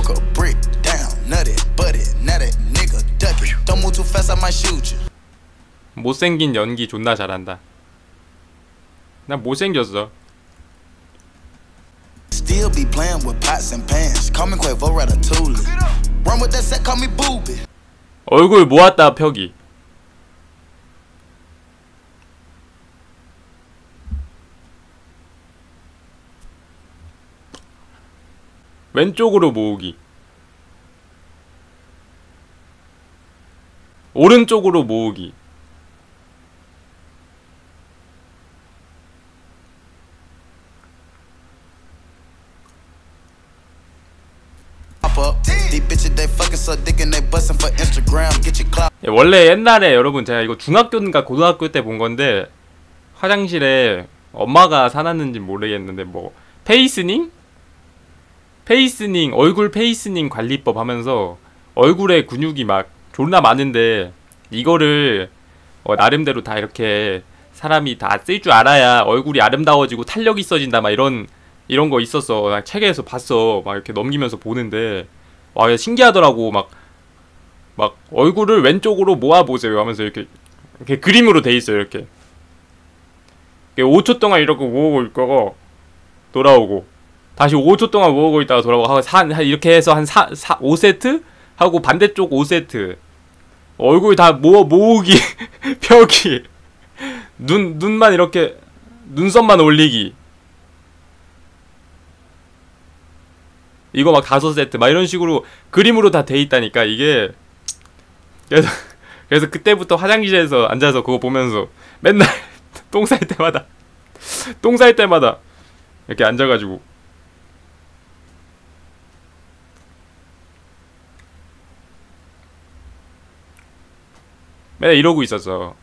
Broke a brick down, nutty, butty, now that nigga duck it. Don't move too fast, I might shoot you. 못생긴 연기 존나 잘한다. 난 못생겼어. Still be playing with pots and pans. Call me Quavo Ratatouille. Run with that set, call me Booby. 얼굴 모았다 펴기. 왼쪽으로 모으기. 오른쪽으로 모으기. 예, 원래 옛날에 여러분 제가 이거 중학교인가 고등학교 때 본 건데 화장실에 엄마가 사놨는지 모르겠는데 뭐 페이스닝? 페이스닝 얼굴 페이스닝 관리법 하면서 얼굴에 근육이 막 존나 많은데 이거를 어, 나름대로 다 이렇게 사람이 다 쓸 줄 알아야 얼굴이 아름다워지고 탄력 있어진다 막 이런 이런 거 있었어. 나 책에서 봤어. 막 이렇게 넘기면서 보는데 와 신기하더라고. 막막 얼굴을 왼쪽으로 모아보세요 하면서 이렇게 이렇게 그림으로 돼 있어요 이렇게. 이렇게 5초 동안 이렇게 모으고 있다가 돌아오고 다시 5초 동안 모으고 있다가 돌아오고 사, 한- 이렇게 해서 한 4, 4, 5세트? 하고 반대쪽 5세트. 얼굴 다 모아 모으기 펴기. 눈 눈만 이렇게 눈썹만 올리기. 이거 막 다섯 세트. 막 이런 식으로 그림으로 다 돼 있다니까 이게. 그래서 그래서 그때부터 화장실에서 앉아서 그거 보면서 맨날 똥 쌀 때마다 똥 쌀 때마다 이렇게 앉아가지고 맨날 이러고 있었어.